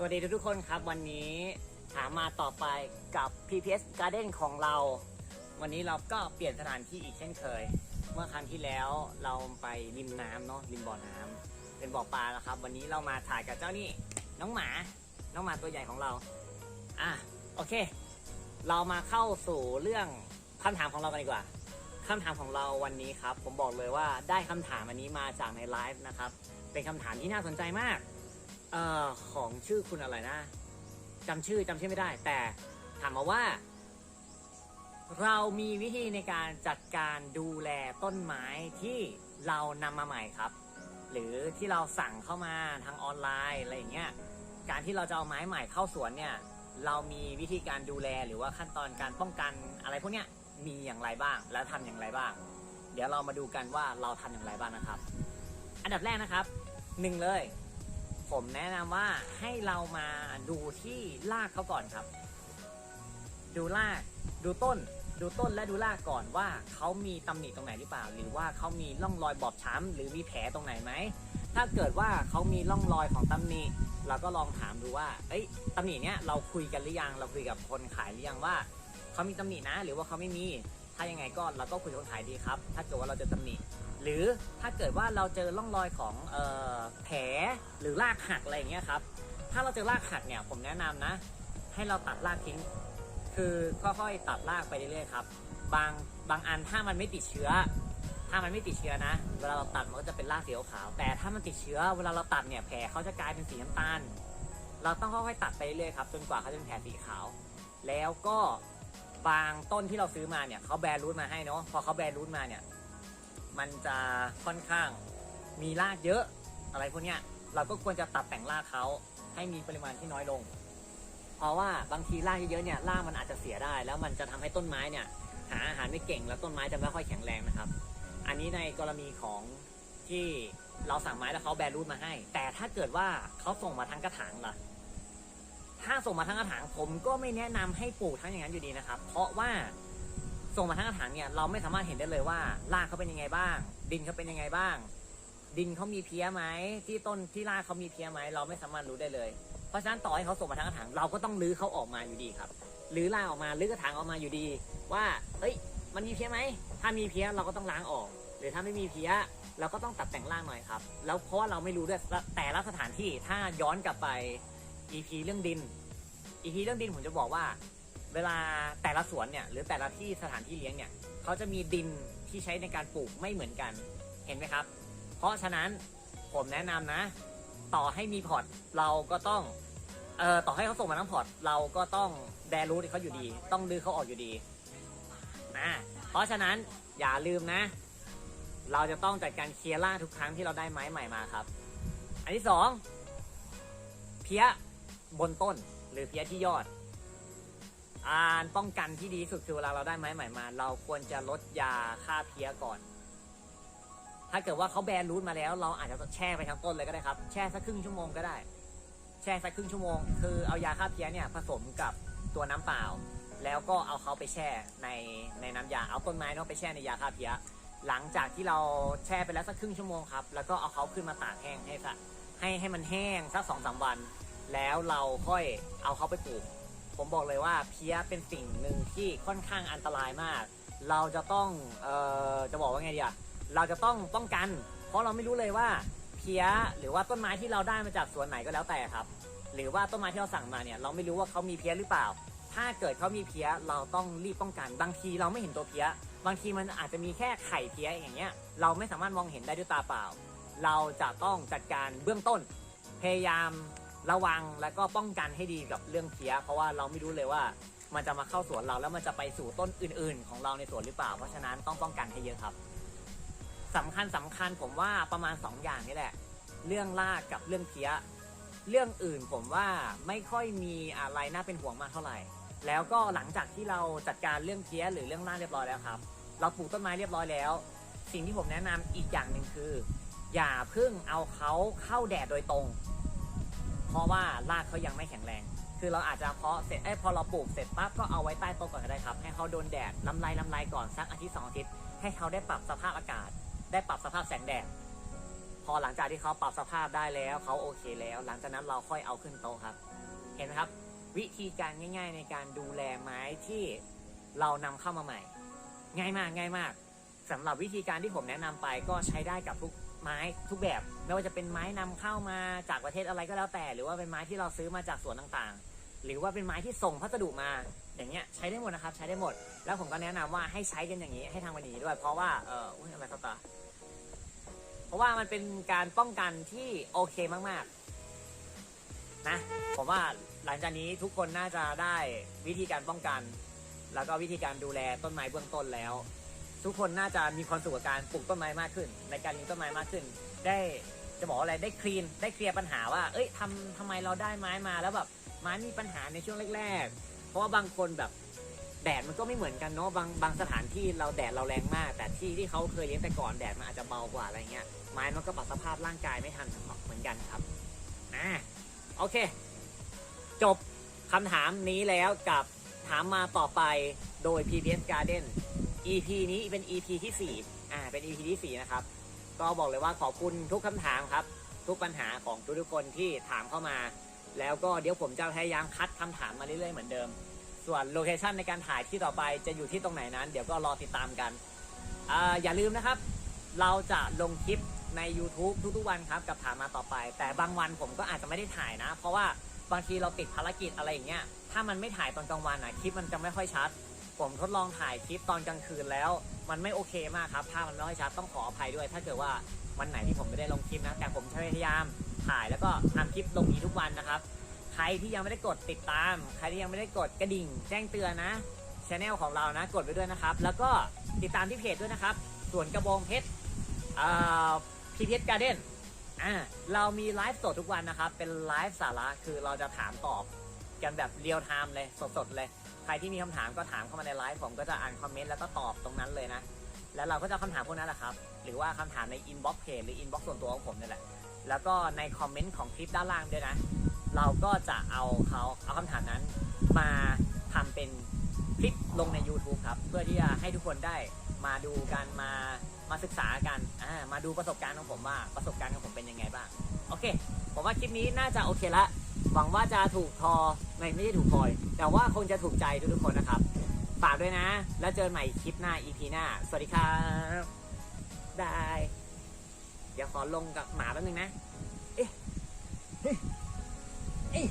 สวัสดีทุกคนครับวันนี้ถามมาต่อไปกับ PPS Garden ของเรา วันนี้เราก็เปลี่ยนสถานที่อีกเช่นเคย เมื่อครั้งที่แล้วเราไปริมน้ำเนาะริมบ่อน้ำเป็นบ่อปลาแล้วครับ วันนี้เรามาถ่ายกับเจ้านี่น้องหมา น้องหมาตัวใหญ่ของเราอะโอเค เรามาเข้าสู่เรื่องคำถามของเรากันดีกว่าคำถามของเราวันนี้ครับ ผมบอกเลยว่าได้คำถามอันนี้มาจากในไลฟ์นะครับเป็นคำถามที่น่าสนใจมาก เอ่อของชื่อคุณอะไรนะจำชื่อจำชื่อไม่ได้ แต่ถามมาว่า เรามีวิธีในการจัดการดูแลต้นไม้ที่เรานำมาใหม่ครับ หรือที่เราสั่งเข้ามาทางออนไลน์อะไรอย่างเงี้ยการที่เราจะเอาไม้ใหม่เข้าสวนเนี่ย เรามีวิธีการดูแลหรือว่าขั้นตอนการป้องกันอะไรพวกเนี้ยมีอย่างไรบ้าง และทำอย่างไรบ้าง เดี๋ยวเรามาดูกันว่าเราทำอย่างไรบ้างนะครับ อันดับแรกนะครับหนึ่งเลย ผมแนะนำว่าให้เรามาดูที่รากเขาก่อนครับ ดูรากดูต้น ดูต้นและดูรากก่อนว่าเขามีตำหนิตรงไหนหรือเปล่า หรือว่าเขามีร่องรอยบอบช้ำหรือมีแผลตรงไหนไหมถ้าเกิดว่าเขามีร่องรอยของตำหนิเราก็ลองถามดูว่าเอ้ยตำหนิเนี้ยเราคุยกันหรือยังเราคุยกับคนขายหรือยังว่าเขามีตำหนินะ หรือว่าเขาไม่มีถ้ายังไงก็เราก็คุยกับคนขายดีครับ ถ้าเกิดว่าเราเจอตำหนิหรือถ้าเกิดว่าเราเจอร่องรอยของเอ่อแผล หรือรากหักอะไรอย่างเงี้ยครับ ถ้าเราเจอรากหักเนี่ยผมแนะนำนะ ให้เราตัดรากทิ้ง คือค่อยๆตัดรากไปเรื่อยๆครับ บางบางอันถ้ามันไม่ติดเชื้อ ถ้ามันไม่ติดเชื้อนะ เวลาเราตัดมันก็จะเป็นรากสีขาว แต่ถ้ามันติดเชื้อ เวลาเราตัดเนี่ยแผลเขาจะกลายเป็นสีน้ำตาล เราต้องค่อยๆตัดไปเรื่อยๆครับจนกว่าเขาจะเป็นแผลสีขาว แล้วก็บางต้นที่เราซื้อมาเนี่ยเขาแบรรูทมาให้เนาะพอเขาแบรรูทมาเนี่ยมันจะค่อนข้างมีรากเยอะอะไรพวกเนี้ย เราก็ควรจะตัดแต่งรากเขาให้มีปริมาณที่น้อยลง เพราะว่าบางทีรากเยอะๆเนี่ยรากมันอาจจะเสียได้ แล้วมันจะทำให้ต้นไม้เนี่ย หาอาหารไม่เก่งแล้วต้นไม้จะไม่ค่อยแข็งแรงนะครับ อันนี้ในกรณีของที่เราสั่งไม้แล้วเขาแบรรูทมาให้ แต่ถ้าเกิดว่าเขาส่งมาทั้งกระถางล่ะ ถ้าส่งมาทั้งกระถางผมก็ไม่แนะนำให้ปลูกทั้งอย่างนั้นอยู่ดีนะครับ เพราะว่าส่งมาทั้งกระถางเนี่ยเราไม่สามารถเห็นได้เลยว่ารากเขาเป็นยังไงบ้าง ดินเขาเป็นยังไงบ้าง ดินเขามีเพี้ยไหมที่ต้นที่รากเขามีเพี้ยไหมเราไม่สามารถรู้ได้เลย เพราะฉะนั้นต่อให้เขาส่งมาทั้งกระถางเราก็ต้องรื้อเขาออกมาอยู่ดีครับรื้อรากออกมารื้อกระถางออกมาอยู่ดี ว่าเอ้ย มันมีเพี้ยไหมถ้ามีเพี้ยเราก็ต้องล้างออก หรือถ้าไม่มีเพี้ยเราก็ต้องตัดแต่งร่างหน่อยครับ แล้วเพราะว่าเราไม่รู้ด้วยแต่ละสถานที่ถ้าย้อนกลับไป EP เรื่องดิน EP เรื่องดินผมจะบอกว่า เวลาแต่ละสวนเนี่ยหรือแต่ละที่สถานที่เลี้ยงเนี่ยเขาจะมีดินที่ใช้ในการปลูกไม่เหมือนกัน เห็นไหมครับ เพราะฉะนั้นผมแนะนำนะ ต่อให้มีพอร์ตเราก็ต้องเอ่อต่อให้เขาส่งมาทั้งพอร์ตเราก็ต้องแดรูทเขาอยู่ดี ต้องดื้อเขาออกอยู่ดีนะเพราะฉะนั้นอย่าลืมนะ เราจะต้องจัดการเคลียร์ล่าทุกครั้งที่เราได้ไม้ใหม่มาครับ อันที่สองเพี้ยบนต้นหรือเพี้ยที่ยอดการป้องกันที่ดีสุดคือเวลาเราได้ไม้ใหม่มา เราควรจะลดยาฆ่าเพี้ยก่อน ถ้าเกิดว่าเขาแบนรูทมาแล้ว เราอาจจะแช่ไปทั้งต้นเลยก็ได้ครับ แช่สักครึ่งชั่วโมงก็ได้ แช่สักครึ่งชั่วโมง คือเอายาฆ่าเพี้ยเนี่ยผสมกับตัวน้ำเปล่า แล้วก็เอาเขาไปแช่ในในน้ำยา เอาต้นไม้เนาะไปแช่ในยาฆ่าเพี้ย หลังจากที่เราแช่ไปแล้วสักครึ่งชั่วโมงครับ แล้วก็เอาเขาขึ้นมาตากแห้งให้สักให้ให้มันแห้งสักสองสามวัน แล้วเราค่อยเอาเขาไปปลูก ผมบอกเลยว่าเพี้ยเป็นสิ่งหนึ่งที่ค่อนข้างอันตรายมาก เราจะต้อง เอ่อ จะบอกว่าไงดีอะ เราจะต้องป้องกัน เพราะเราไม่รู้เลยว่าเพี้ยหรือว่าต้นไม้ที่เราได้มาจากสวนไหนก็แล้วแต่ครับ หรือว่าต้นไม้ที่เราสั่งมาเนี่ยเราไม่รู้ว่าเขามีเพี้ยหรือเปล่า ถ้าเกิดเขามีเพี้ยเราต้องรีบป้องกัน บางทีเราไม่เห็นตัวเพี้ย บางทีมันอาจจะมีแค่ไข่เพี้ยอย่างเงี้ย เราไม่สามารถมองเห็นได้ด้วยตาเปล่า เราจะต้องจัดการเบื้องต้น พยายามระวังแล้วก็ป้องกันให้ดีกับเรื่องเพี้ย เพราะว่าเราไม่รู้เลยว่ามันจะมาเข้าสวนเราแล้วมันจะไปสู่ต้นอื่น ๆ ของเราในสวนหรือเปล่า เพราะฉะนั้นต้องป้องกันให้เยอะครับ สำคัญสำคัญผมว่าประมาณ 2 อย่างนี่แหละ เรื่องรากกับเรื่องเพี้ย เรื่องอื่นผมว่าไม่ค่อยมีอะไรน่าเป็นห่วงมากเท่าไหร่ แล้วก็หลังจากที่เราจัดการเรื่องเพี้ยหรือเรื่องรากเรียบร้อยแล้วครับ เราปลูกต้นไม้เรียบร้อยแล้ว สิ่งที่ผมแนะนำอีกอย่างหนึ่งคือ อย่าเพิ่งเอาเขาเข้าแดดโดยตรง เพราะว่ารากเขายังไม่แข็งแรง คือเราอาจจะเพาะเสร็จเอ้พอเราปลูกเสร็จปั๊บก็เอาไว้ใต้โต๊ะก่อนก็ได้ครับ ให้เขาโดนแดดลำไรลำไรก่อนสักอาทิตย์สองอาทิตย์ให้เขาได้ปรับสภาพอากาศ ได้ปรับสภาพแสงแดดพอหลังจากที่เขาปรับสภาพได้แล้วเขาโอเคแล้ว หลังจากนั้นเราค่อยเอาขึ้นโต๊ะครับ เห็นไหมครับ วิธีการง่าย ๆ ในการดูแลไม้ที่เรานำเข้ามาใหม่ ง่ายมากง่ายมากสำหรับวิธีการที่ผมแนะนำไปก็ใช้ได้กับทุกไม้ทุกแบบ ไม่ว่าจะเป็นไม้นำเข้ามาจากประเทศอะไรก็แล้วแต่ หรือว่าเป็นไม้ที่เราซื้อมาจากสวนต่างๆ หรือว่าเป็นไม้ที่ส่งพัสดุมา อย่างเงี้ยใช้ได้หมดนะครับใช้ได้หมด แล้วผมก็แนะนำว่าให้ใช้กันอย่างนี้ให้ทางวันนี้ด้วย เพราะว่าเอออุ้ยอะไรครับตาเพราะว่ามันเป็นการป้องกันที่โอเคมากๆนะผมว่าหลังจากนี้ทุกคนน่าจะได้วิธีการป้องกัน แล้วก็วิธีการดูแลต้นไม้เบื้องต้นแล้ว ทุกคนน่าจะมีความสุขกับการปลูกต้นไม้มากขึ้น ในการเลี้ยงต้นไม้มากขึ้น ได้จะบอกอะไรได้คลีนได้เคลียร์ปัญหาว่า เอ้ยทำทำไมเราได้ไม้มาแล้วแบบไม้มีปัญหาในช่วงแรกๆ เพราะว่าบางคนแบบแดดมันก็ไม่เหมือนกันเนาะบางบางสถานที่เราแดดเราแรงมาก แต่ที่ที่เขาเคยเลี้ยงแต่ก่อนแดดมันอาจจะเบากว่าอะไรเงี้ยไม้มันก็ปรับสภาพร่างกายไม่ทันเหมือนกันครับอ่าโอเค จบคำถามนี้แล้วกับถามมาต่อไปโดย PPS Garden EP นี้เป็น EP ที่ 4 อ่า เป็น EP ที่ 4 นะครับ ก็บอกเลยว่าขอบคุณทุกคำถามครับ ทุกปัญหาของทุกๆคนที่ถามเข้ามา แล้วก็เดี๋ยวผมจะพยายามคัดคำถามมาเรื่อยๆเหมือนเดิม ส่วนโลเคชันในการถ่ายที่ต่อไปจะอยู่ที่ตรงไหนนั้น เดี๋ยวก็รอติดตามกันออย่าลืมนะครับ เราจะลงคลิปใน YouTube ทุกๆวันครับกับถามมาต่อไป แต่บางวันผมก็อาจจะไม่ได้ถ่ายนะ เพราะว่าบางทีเราติดภารกิจอะไรอย่างเงี้ยถ้ามันไม่ถ่ายตอนกลางวันอะคลิปมันจะไม่ค่อยชัด ผมทดลองถ่ายคลิปตอนกลางคืนแล้ว มันไม่โอเคมากครับภาพมันไม่ค่อยชัดต้องขออภัยด้วย ถ้าเกิดว่าวันไหนที่ผมไม่ได้ลงคลิปนะแต่ผมพยายามถ่ายแล้วก็ทำคลิปลงนี้ทุกวันนะครับ ใครที่ยังไม่ได้กดติดตาม ใครที่ยังไม่ได้กดกระดิ่ง แจ้งเตือนนะช anel ของเรานะกดไว้ด้วยนะครับ แล้วก็ติดตามที่เพจด้วยนะครับส่วนกระบองเพชรพีเพชรการ์เด้นเรามีไลฟ์สดทุกวันนะครับ เป็นไลฟ์สาระคือเราจะถามตอบ กันแบบเรียลไทม์เลยสดๆเลย ใครที่มีคำถามก็ถามเข้ามาในไลฟ์ผมก็จะอ่านคอมเมนต์แล้วก็ตอบตรงนั้นเลยนะ แล้วเราก็จะเอาคำถามพวกนั้นแหละครับ หรือว่าคำถามในอินบ็อกซ์เพจหรืออินบ็อกซ์ส่วนตัวของผมนี่แหละ แล้วก็ในคอมเมนต์ของคลิปด้านล่างด้วยนะ เราก็จะเอาเขาเอาคำถามนั้นมาทำเป็นคลิปลงใน YouTube ครับ เพื่อที่จะให้ทุกคนได้มาดูกันมามาศึกษากันอ่ามาดูประสบการณ์ของผมว่าประสบการณ์ของผมเป็นยังไงบ้าง โอเค ผมว่าคลิปนี้น่าจะโอเคละ วังว่าจะถูกคอไม่ไม่ใช่ถูกคอย แต่ว่าคงจะถูกใจทุกๆคนนะครับฝากด้วยนะ แล้วเจอใหม่คลิปหน้า EP หน้า สวัสดีครับบายเดี๋ยวขอลงกับหมาแป๊บนึงนะ เอ๊ะเอ๊ะ